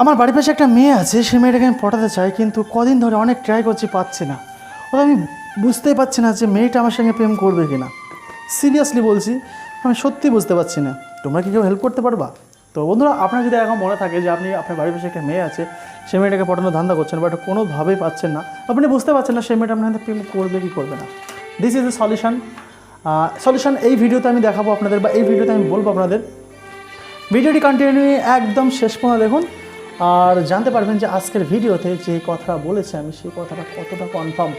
আমার বাড়ির পাশে একটা মেয়ে আছে, সে মেয়েটাকে আমি পটাতে চাই, কিন্তু কদিন ধরে অনেক ট্রাই করছি, পাচ্ছি না। ওটা আমি বুঝতেই পারছি না যে মেয়েটা আমার সঙ্গে প্রেম করবে কি না সিরিয়াসলি বলছি, আমি সত্যি বুঝতে পারছি না। তোমরা কি কেউ হেল্প করতে পারবা? তো বন্ধুরা, আপনার যদি এখন মনে থাকে যে আপনি আপনার বাড়ির পাশে একটা মেয়ে আছে, সে মেয়েটাকে পটানোর ধান্দা করছেন বাট কোনোভাবেই পাচ্ছেন না, আপনি বুঝতে পারছেন না সেই মেয়েটা আপনার প্রেম করবে কি করবে না। This is a solution solution এই ভিডিওতে আমি দেখাবো আপনাদের, বা এই ভিডিওতে আমি বলব আপনাদের। ভিডিওটি কন্টিনিউ একদম শেষ পর্যন্ত দেখুন। আর জানতে পারবেন যে আজকের ভিডিওতে যে কথাটা বলেছি আমি, সেই কথাটা কতটা কনফার্ম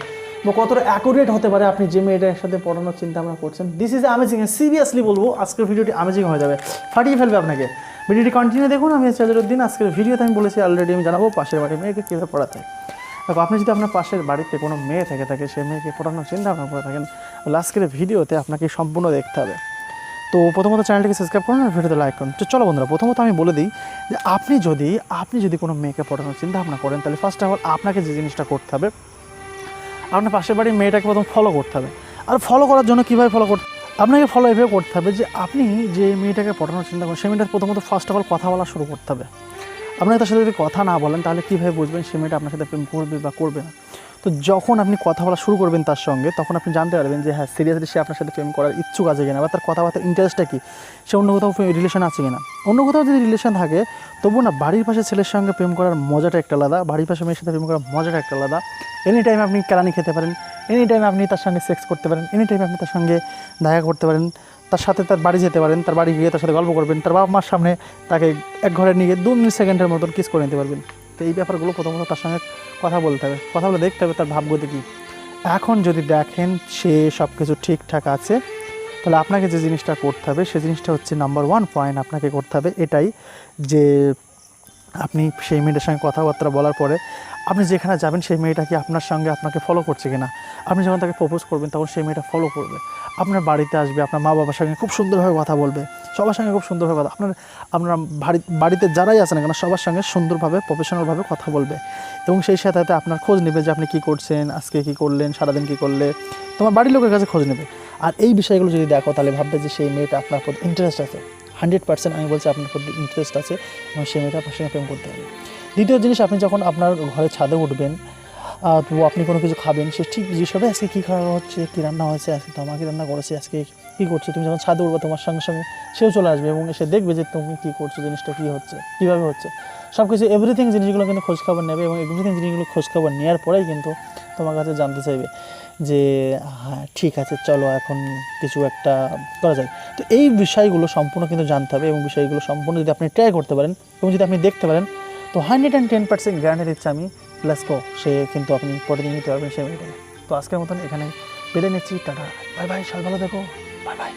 বা কতটা অ্যাকুরেট হতে পারে আপনি যে মেয়েটার সাথে পড়ানোর চিন্তা ভাবনা করছেন দিস ইজ অ্যামেজিং সিরিয়াসলি বলব, আজকের ভিডিওটি অ্যামেজিং হয়ে যাবে। ফাটিয়ে ফেলবে আপনাকে। ভিডিওটি কন্টিনিউ দেখুন, আমি চাজরুদ্দিন আজকের ভিডিওতে আমি বলেছি অলরেডি আমি জানাব পাশের বাড়ির মেয়েকে কীভাবে পড়াতে দেখো, আপনি যদি আপনার পাশের বাড়িতে কোনো মেয়ে থেকে থাকে সেই মেয়েকে পড়ানোর চিন্তা ভাবনা করে থাকেন আজকের ভিডিওতে আপনাকে সম্পূর্ণ দেখতে হবে। তো প্রথমত চ্যানেলটিকে সাবস্ক্রাইব করুন আর ভিডিওতে লাইক করুন। তো চলো বন্ধুরা, প্রথমত আমি বলে দিই যে আপনি যদি আপনি যদি কোনো মেয়েকে পড়ানোর চিন্তা ভাবনা করেন, তাহলে ফার্স্ট অফ অল আপনাকে যে জিনিসটা করতে হবে, আপনার পাশের বাড়ির মেয়েটাকে প্রথম ফলো করতে হবে। আর ফলো করার জন্য কীভাবে ফলো করতে, আপনাকে ফলো এভাবে করতে হবে যে আপনি যে মেয়েটাকে পড়ানোর চিন্তা করেন সেই মেয়েটার প্রথমত ফার্স্ট অফ অল কথা বলা শুরু করতে হবে। আপনাকে তার সাথে যদি কথা না বলেন, তাহলে কীভাবে বুঝবেন সে মেয়েটা আপনার সাথে প্রেম করবে বা করবে না? তো যখন আপনি কথা বলা শুরু করবেন তার সঙ্গে, তখন আপনি জানতে পারবেন যে হ্যাঁ সিরিয়াসলি সে আপনার সাথে প্রেম করার ইচ্ছুক আছে কিনা বা তার কথাবার্তার ইন্টারেস্টটা কী? সে অন্য কোথাও রিলেশন আছে কিনা? অন্য কোথাও যদি রিলেশন থাকে তবু না, বাড়ির পাশে ছেলের সঙ্গে প্রেম করার মজাটা একটা আলাদা, বাড়ির পাশে মেয়ের সাথে প্রেম করার মজাটা একটা আলাদা। এনি টাইম আপনি কেলানি খেতে পারেন এনি টাইম আপনি তার সঙ্গে সেক্স করতে পারেন এনি টাইম আপনি তার সঙ্গে দেখা করতে পারেন, তার সাথে তার বাড়ি যেতে পারেন, তার বাড়ি গিয়ে তার সাথে গল্প করবেন, তার বাবা মার সামনে তাকে এক ঘরে নিয়ে দু মিনিট সেকেন্ডের মতন কিস করে নিতে পারবেন। তো এই ব্যাপারগুলো প্রথমত তার সঙ্গে কথা বলতে হবে। কথা বলে দেখতে হবে তার ভাবগতি কী। এখন যদি দেখেন সে সব কিছু ঠিকঠাক আছে, তাহলে আপনাকে যে জিনিসটা করতে হবে, সে জিনিসটা হচ্ছে নাম্বার ওয়ান পয়েন্ট আপনাকে করতে হবে এটাই যে আপনি সেই মেয়েটার সঙ্গে কথাবার্তা বলার পরে আপনি যেখানে যাবেন সেই মেয়েটা কি আপনার সঙ্গে আপনাকে ফলো করছে কিনা? আপনি যখন তাকে প্রপোজ করবেন তখন সেই মেয়েটা ফলো করবে। আপনার বাড়িতে আসবে, আপনার মা বাবার সঙ্গে খুব সুন্দরভাবে কথা বলবে, সবার সঙ্গে খুব সুন্দরভাবে কথা আপনার আপনার বাড়ি বাড়িতে যারাই আছেন না কেন, সবার সঙ্গে সুন্দরভাবে প্রফেশনালভাবে কথা বলবে। এবং সেই সাথে সাথে আপনার খোঁজ নেবে যে আপনি কী করছেন, আজকে কী করলেন, সারাদিন কী করলে। তোমার বাড়ির লোকের কাছে খোঁজ নেবে। আর এই বিষয়গুলো যদি দেখো, তাহলে ভাববে যে সেই মেয়েটা আপনার প্রতি ইন্টারেস্ট আছে। হান্ড্রেড পার্সেন্ট আমি বলছি আপনার প্রতি ইন্টারেস্ট আছে এবং সে মেয়েটা আপনার সঙ্গে প্রেম করতে হবে। দ্বিতীয় জিনিস, আপনি যখন আপনার ঘরে ছাদে উঠবেন তো আপনি কোনো কিছু খাবেন, সে ঠিক জিজ্ঞেস হবে আজকে কী খাওয়া হচ্ছে? কী রান্না হয়েছে? আজকে তো আমাকে রান্না করেছে, আজকে কী করছ? তুমি যখন ছাদে উঠবে, তোমার সঙ্গে সঙ্গে সেও চলে আসবে এবং এসে দেখবে যে তুমি কী করছ, জিনিসটা কী হচ্ছে, কীভাবে হচ্ছে। সব কিছু এভরিথিং জিনিসগুলো কিন্তু খোঁজখবর নেবে এবং এভরিথিং জিনিসগুলো খোঁজখবর নেওয়ার পরেই কিন্তু তোমার কাছে জানতে চাইবে। যে হ্যাঁ ঠিক আছে, চলো এখন কিছু একটা করা যায় তো এই বিষয়গুলো সম্পূর্ণ কিন্তু জানতে হবে এবং বিষয়গুলো সম্পূর্ণ যদি আপনি ট্রাই করতে পারেন এবং যদি আপনি দেখতে পারেন, তো hundred and ten percent guarantee দিচ্ছে আমি প্লাস কো সে কিন্তু আপনি প্রতিদিন নিতে পারবেন সে মেয়েটাকে তো আজকের মতন এখানে পেরে নিচ্ছি, টাটা। বাই বাই সাল ভালো দেখো বাই বাই